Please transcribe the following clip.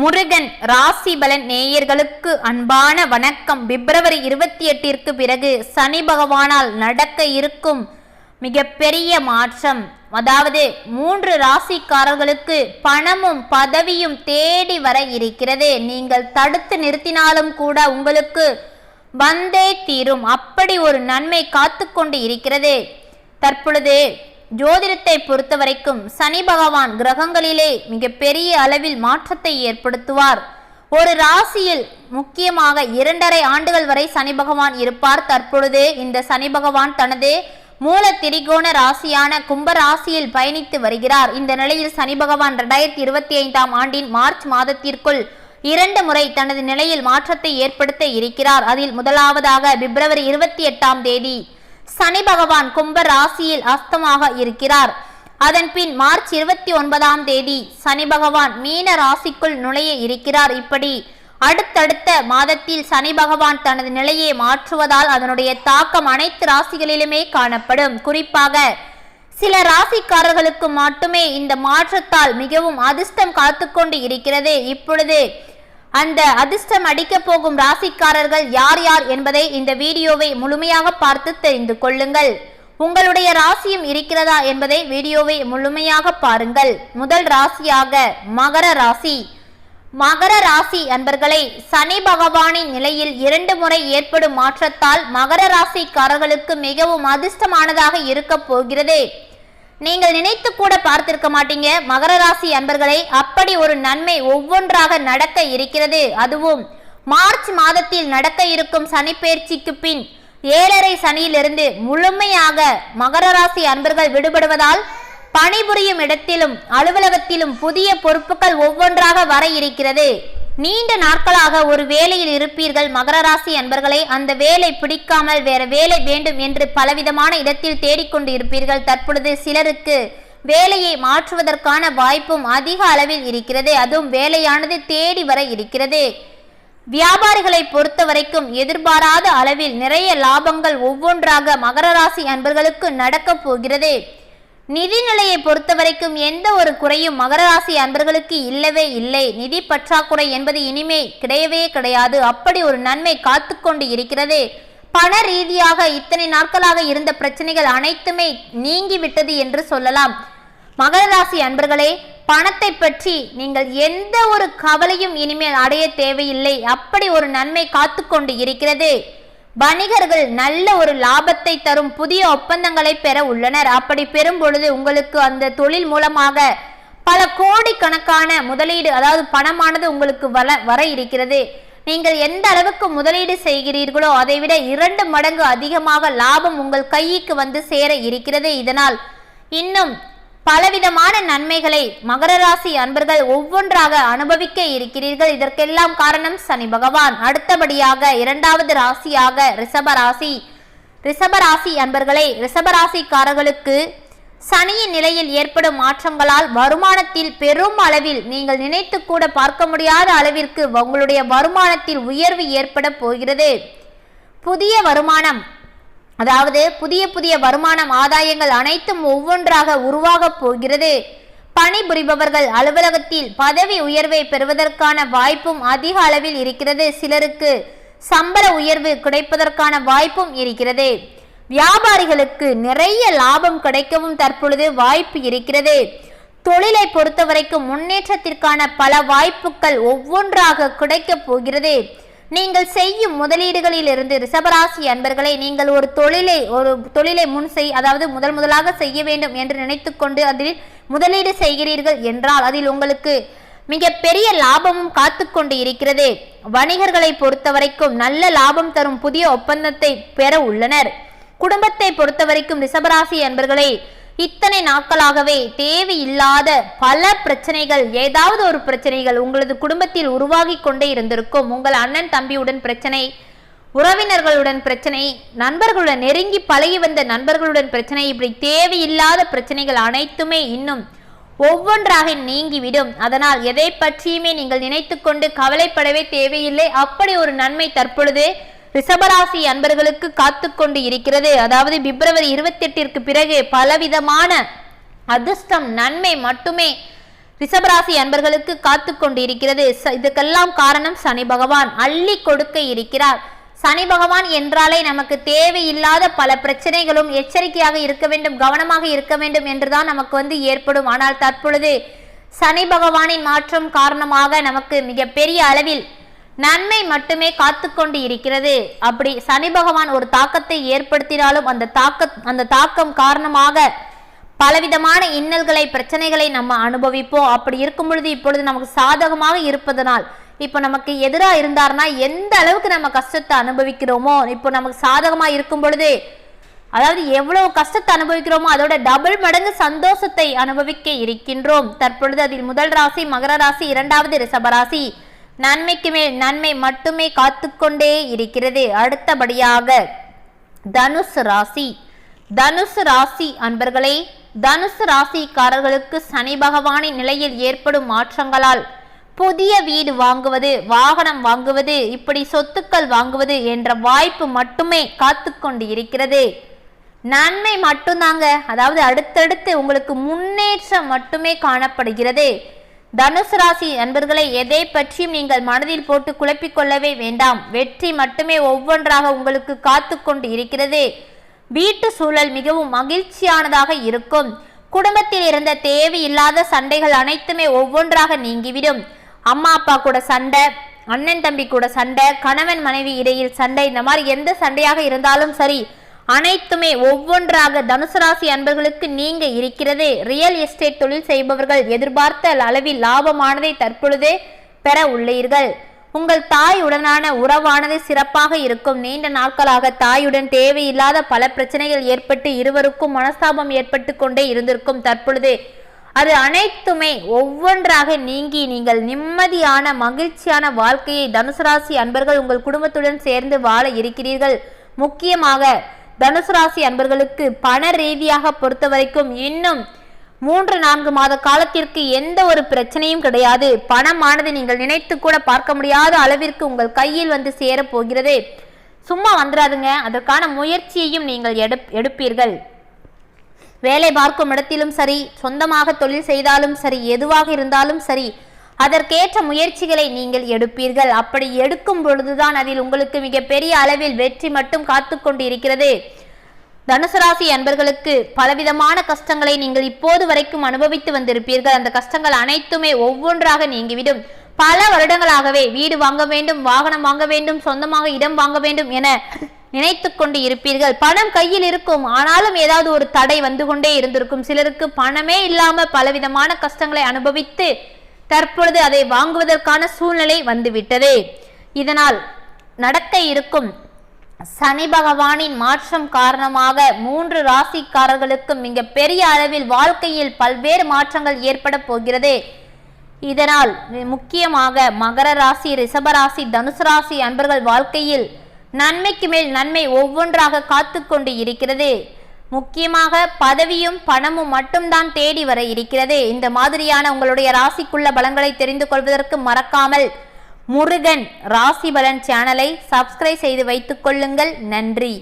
முருகன் ராசி பலன் நேயர்களுக்கு அன்பான வணக்கம். பிப்ரவரி இருபத்தி எட்டிற்கு பிறகு சனி பகவானால் நடக்க இருக்கும் மிகப்பெரிய மாற்றம். அதாவது மூன்று ராசிக்காரர்களுக்கு பணமும் பதவியும் தேடி வர இருக்கிறது. நீங்கள் தடுத்து நிறுத்தினாலும் கூட உங்களுக்கு வந்தே தீரும். அப்படி ஒரு நன்மை காத்து கொண்டு இருக்கிறது. தற்பொழுது ஜோதிடத்தை பொறுத்த வரைக்கும் சனி பகவான் கிரகங்களிலே மிகப்பெரிய அளவில் மாற்றத்தை ஏற்படுத்துவார். ஒரு ராசியில் முக்கியமாக இரண்டரை ஆண்டுகள் வரை சனி பகவான் இருப்பார். தற்பொழுது இந்த சனி பகவான் தனது மூல திரிகோண ராசியான கும்ப ராசியில் பயணித்து வருகிறார். இந்த நிலையில் சனி பகவான் இரண்டாயிரத்தி இருபத்தி ஐந்தாம் ஆண்டின் மார்ச் மாதத்திற்குள் இரண்டு முறை தனது நிலையில் மாற்றத்தை ஏற்படுத்த இருக்கிறார். அதில் முதலாவதாக பிப்ரவரி இருபத்தி எட்டாம் தேதி சனி பகவான் கும்ப ராசியில் அஸ்தமாக இருக்கிறார். அதன் பின் மார்ச் இருபத்தி ஒன்பதாம் தேதி சனி பகவான் மீன ராசிக்குள் நுழைய இருக்கிறார். இப்படி அடுத்தடுத்த மாதத்தில் சனி பகவான் தனது நிலையை மாற்றுவதால் அதனுடைய தாக்கம் அனைத்து ராசிகளிலுமே காணப்படும். குறிப்பாக சில ராசிக்காரர்களுக்கு மட்டுமே இந்த மாற்றத்தால் மிகவும் அதிர்ஷ்டம் காத்துக்கொண்டு இருக்கிறது. இப்பொழுது அந்த அதிர்ஷ்டம் அடிக்க போகும் ராசிக்காரர்கள் யார் யார் என்பதை இந்த வீடியோவை முழுமையாக பார்த்து தெரிந்து கொள்ளுங்கள். உங்களுடைய ராசியும் இருக்கிறதா என்பதை வீடியோவை முழுமையாக பாருங்கள். முதல் ராசியாக மகர ராசி. மகர ராசி அன்பர்களை சனி பகவானின் நிலையில் இரண்டு முறை ஏற்படும் மாற்றத்தால் மகர ராசிக்காரர்களுக்கு மிகவும் அதிர்ஷ்டமானதாக இருக்க போகிறது. நீங்கள் நினைத்து கூட பார்த்திருக்க மாட்டீங்க. மகர ராசி அன்பர்களை அப்படி ஒரு நன்மை ஒவ்வொன்றாக நடக்க இருக்கிறது. அதுவும் மார்ச் மாதத்தில் நடக்க இருக்கும் சனிப்பெயர்ச்சிக்கு பின் ஏழரை சனியிலிருந்து முழுமையாக மகர ராசி அன்பர்கள் விடுபடுவதால் பணிபுரியும் இடத்திலும் அலுவலகத்திலும் புதிய பொறுப்புகள் ஒவ்வொன்றாக வர இருக்கிறது. நீண்ட நாட்களாக ஒரு வேலையில் இருப்பீர்கள் மகர ராசி அன்பர்களை அந்த வேலை பிடிக்காமல் வேற வேலை வேண்டும் என்று பலவிதமான இடத்தில் தேடிக்கொண்டு இருப்பீர்கள் தற்பொழுது சிலருக்கு வேலையை மாற்றுவதற்கான வாய்ப்பும் அதிக அளவில் இருக்கிறது. அதுவும் வேலையானது தேடி வர இருக்கிறது. வியாபாரிகளை பொறுத்த வரைக்கும் எதிர்பாராத அளவில் நிறைய லாபங்கள் ஒவ்வொன்றாக மகர ராசி அன்பர்களுக்கு நடக்கப் போகிறது. நிதிநிலையை பொறுத்த வரைக்கும் எந்த ஒரு குறையும் மகர ராசி அன்பர்களுக்கு இல்லவே இல்லை. நிதி பற்றாக்குறை என்பது இனிமே கிடையவே கிடையாது. அப்படி ஒரு நன்மை காத்து கொண்டு இருக்கிறது. பண ரீதியாக இத்தனை நாட்களாக இருந்த பிரச்சனைகள் அனைத்துமே நீங்கிவிட்டது என்று சொல்லலாம். மகர ராசி அன்பர்களே பணத்தை பற்றி நீங்கள் எந்த ஒரு கவலையும் இனிமேல் அடைய தேவையில்லை. அப்படி ஒரு நன்மை காத்து கொண்டு இருக்கிறது. வணிகர்கள் நல்ல ஒரு லாபத்தை தரும் புதிய ஒப்பந்தங்களை பெற உள்ளனர். அப்படி பெறும் பொழுது உங்களுக்கு அந்த தொழில் மூலமாக பல கோடிக்கணக்கான முதலீடு அதாவது பணமானது உங்களுக்கு வர வர இருக்கிறது. நீங்கள் எந்த அளவுக்கு முதலீடு செய்கிறீர்களோ அதைவிட இரண்டு மடங்கு அதிகமாக லாபம் உங்கள் கைக்கு வந்து சேர இருக்கிறது. இதனால் இன்னும் பலவிதமான நன்மைகளை மகர ராசி அன்பர்கள் ஒவ்வொன்றாக அனுபவிக்க இருக்கிறீர்கள். இதற்கெல்லாம் காரணம் சனி பகவான். அடுத்தபடியாக இரண்டாவது ராசியாக ரிஷப ராசி. ரிஷப ராசி அன்பர்களை ரிஷப ராசிக்காரர்களுக்கு சனியின் நிலையில் ஏற்படும் மாற்றங்களால் வருமானத்தில் பெரும் அளவில் நீங்கள் நினைத்து கூட பார்க்க முடியாத அளவிற்கு உங்களுடைய வருமானத்தில் உயர்வு ஏற்பட போகிறது. புதிய வருமானம் அதாவது புதிய புதிய வருமானம் ஆதாயங்கள் அனைத்தும் ஒவ்வொன்றாக உருவாகப் போகிறது. பணிபுரிபவர்கள் அலுவலகத்தில் பதவி உயர்வை பெறுவதற்கான வாய்ப்பும் அதிக அளவில் இருக்கிறது. சிலருக்கு சம்பள உயர்வு கிடைப்பதற்கான வாய்ப்பும் இருக்கிறது. வியாபாரிகளுக்கு நிறைய லாபம் கிடைக்கவும் தற்பொழுது வாய்ப்பு இருக்கிறது. தொழிலை பொறுத்தவரைக்கும் முன்னேற்றத்திற்கான பல வாய்ப்புகள் ஒவ்வொன்றாக கிடைக்கப் போகிறது. நீங்கள் செய்யும் முதலீடுகளில் இருந்து ரிஷபராசி அன்பர்களை நீங்கள் ஒரு தொழிலை ஒரு தொழிலை முன் செய் அதாவது முதல் முதலாக செய்ய வேண்டும் என்று நினைத்துக்கொண்டு அதில் முதலீடு செய்கிறீர்கள் என்றால் அதில் உங்களுக்கு மிக பெரிய லாபமும் காத்து கொண்டு இருக்கிறது. வணிகர்களை பொறுத்தவரைக்கும் நல்ல லாபம் தரும் புதிய ஒப்பந்தத்தை பெற உள்ளனர். குடும்பத்தை பொறுத்தவரைக்கும் ரிஷபராசி அன்பர்களை இத்தனை நாட்களாகவே தேவையில்லாத பல பிரச்சனைகள் ஏதாவது ஒரு பிரச்சனைகள் உங்களது குடும்பத்தில் உருவாகி கொண்டே இருந்திருக்கும். உங்கள் அண்ணன் தம்பியுடன் பிரச்சனை உறவினர்களுடன் பிரச்சனை நண்பர்களுடன் நெருங்கி பழகி வந்த நண்பர்களுடன் பிரச்சனை இப்படி தேவையில்லாத பிரச்சனைகள் அனைத்துமே இன்னும் ஒவ்வொன்றாக நீங்கிவிடும். அதனால் எதை பற்றியுமே நீங்கள் நினைத்துக்கொண்டு கவலைப்படவே தேவையில்லை. அப்படி ஒரு நன்மை தற்பொழுது ரிஷபராசி அன்பர்களுக்கு காத்து கொண்டு இருக்கிறது. அதாவது பிப்ரவரி இருபத்தி எட்டிற்கு பிறகு பலவிதமான அதிர்ஷ்டம் நன்மை மட்டுமே ரிஷபராசி அன்பர்களுக்கு காத்து கொண்டு இருக்கிறது இதுக்கெல்லாம் காரணம் சனி பகவான். அள்ளி கொடுக்க இருக்கிறார். சனி பகவான் என்றாலே நமக்கு தேவையில்லாத பல பிரச்சனைகளும் எச்சரிக்கையாக இருக்க வேண்டும் கவனமாக இருக்க வேண்டும் என்றுதான் நமக்கு வந்து ஏற்படும். ஆனால் தற்பொழுது சனி பகவானின் மாற்றம் காரணமாக நமக்கு மிகப்பெரிய அளவில் நன்மை மட்டுமே காத்து கொண்டு இருக்கிறது. அப்படி சனி பகவான் ஒரு தாக்கத்தை ஏற்படுத்தினாலும் அந்த தாக்க அந்த தாக்கம் காரணமாக பலவிதமான இன்னல்களை பிரச்சனைகளை நம்ம அனுபவிப்போம். அப்படி இருக்கும் பொழுது இப்பொழுது நமக்கு சாதகமாக இருப்பதனால் இப்போ நமக்கு எதிராக இருந்தார்னா எந்த அளவுக்கு நம்ம கஷ்டத்தை அனுபவிக்கிறோமோ இப்போ நமக்கு சாதகமாக இருக்கும் பொழுது அதாவது எவ்வளவு கஷ்டத்தை அனுபவிக்கிறோமோ அதோட டபுள் மடங்கு சந்தோஷத்தை அனுபவிக்க இருக்கின்றோம். தற்பொழுது அதில் முதல் ராசி மகர ராசி இரண்டாவது ரிஷபராசி நன்மைக்கு மேல் நன்மை மட்டுமே காத்துக்கொண்டே இருக்கிறது. அடுத்தபடியாக தனுசு ராசி. தனுசு ராசி அன்பர்களே தனுசு ராசிக்காரர்களுக்கு சனி பகவானின் நிலையில் ஏற்படும் மாற்றங்களால் புதிய வீடு வாங்குவது வாகனம் வாங்குவது இப்படி சொத்துக்கள் வாங்குவது என்ற வாய்ப்பு மட்டுமே காத்து கொண்டு இருக்கிறது. நன்மை மட்டும்தாங்க அதாவது அடுத்தடுத்து உங்களுக்கு முன்னேற்றம் மட்டுமே காணப்படுகிறது. தனுசு ராசி நண்பர்களை எதை பற்றியும் நீங்கள் மனதில் போட்டு குழப்பிக் கொள்ளவே வேண்டாம். வெற்றி மட்டுமே ஒவ்வொன்றாக உங்களுக்கு காத்து கொண்டு இருக்கிறது. வீட்டு சூழல் மிகவும் மகிழ்ச்சியானதாக இருக்கும். குடும்பத்தில் இருந்த தேவையில்லாத சண்டைகள் அனைத்துமே ஒவ்வொன்றாக நீங்கிவிடும். அம்மா அப்பா கூட சண்டை அண்ணன் தம்பி கூட சண்டை கணவன் மனைவி இடையில் சண்டை இந்த மாதிரி எந்த சண்டையாக இருந்தாலும் சரி அனைத்துமே ஒவ்வொன்றாக தனுசு ராசி அன்பர்களுக்கு நீங்க இருக்கிறது. ரியல் எஸ்டேட் தொழில் செய்பவர்கள் எதிர்பார்த்த அளவில் லாபமானதை தற்பொழுதே பெற உள்ளீர்கள். உங்கள் தாயுடனான உறவானது சிறப்பாக இருக்கும். நீண்ட நாட்களாக தாயுடன் தேவையில்லாத பல பிரச்சனைகள் ஏற்பட்டு இருவருக்கும் மனஸ்தாபம் ஏற்பட்டு கொண்டே இருந்திருக்கும் தற்பொழுது. அது அனைத்துமே ஒவ்வொன்றாக நீங்கி நீங்கள் நிம்மதியான மகிழ்ச்சியான வாழ்க்கையை தனுசு ராசி அன்பர்கள் உங்கள் குடும்பத்துடன் சேர்ந்து வாழ இருக்கிறீர்கள். முக்கியமாக தனுசு ராசி அன்பர்களுக்கு பண ரீதியாக பொறுத்த வரைக்கும் இன்னும் மூன்று நான்கு மாத காலத்திற்கு எந்த ஒரு பிரச்சனையும் கிடையாது. பணமானது நீங்கள் நினைத்து கூட பார்க்க முடியாத அளவிற்கு உங்கள் கையில் வந்து சேர போகிறது. சும்மா வந்துடாதுங்க அதற்கான முயற்சியையும் நீங்கள் எடுப் எடுப்பீர்கள். வேலை பார்க்கும் இடத்திலும் சரி சொந்தமாக தொழில் செய்தாலும் சரி எதுவாக இருந்தாலும் சரி அதற்கேற்ற முயற்சிகளை நீங்கள் எடுப்பீர்கள். அப்படி எடுக்கும் பொழுதுதான் அதில் உங்களுக்கு மிகப்பெரிய அளவில் வெற்றி மட்டும் காத்து கொண்டு இருக்கிறது தனுசு ராசி அன்பர்களுக்கு பலவிதமான கஷ்டங்களை நீங்கள் இப்போது வரைக்கும் அனுபவித்து வந்திருப்பீர்கள். அந்த கஷ்டங்கள் அனைத்துமே ஒவ்வொன்றாக நீங்கிவிடும். பல வருடங்களாகவே வீடு வாங்க வேண்டும் வாகனம் வாங்க வேண்டும் சொந்தமாக இடம் வாங்க வேண்டும் என நினைத்து கொண்டு இருப்பீர்கள். பணம் கையில் இருக்கும். ஆனாலும் ஏதாவது ஒரு தடை வந்து கொண்டே இருந்திருக்கும். சிலருக்கு பணமே இல்லாம பலவிதமான கஷ்டங்களை அனுபவித்து தற்பொழுது அதை வாங்குவதற்கான சூழ்நிலை வந்துவிட்டது. இதனால் நடக்க இருக்கும் சனி பகவானின் மாற்றம் காரணமாக மூன்று ராசிக்காரர்களுக்கும் மிக பெரிய அளவில் வாழ்க்கையில் பல்வேறு மாற்றங்கள் ஏற்பட போகிறது. இதனால் முக்கியமாக மகர ராசி ரிஷபராசி தனுசு ராசி அன்பர்கள் வாழ்க்கையில் நன்மைக்கு மேல் நன்மை ஒவ்வொன்றாக காத்து கொண்டு இருக்கிறது. முக்கியமாக பதவியும் பணமும் மட்டும்தான் தேடி வர இருக்கிறது. இந்த மாதிரியான உங்களுடைய ராசிக்குள்ள பலங்களை தெரிந்து கொள்வதற்கு மறக்காமல் முருகன் ராசி பலன் சேனலை சப்ஸ்கிரைப் செய்து வைத்துக் கொள்ளுங்கள். நன்றி.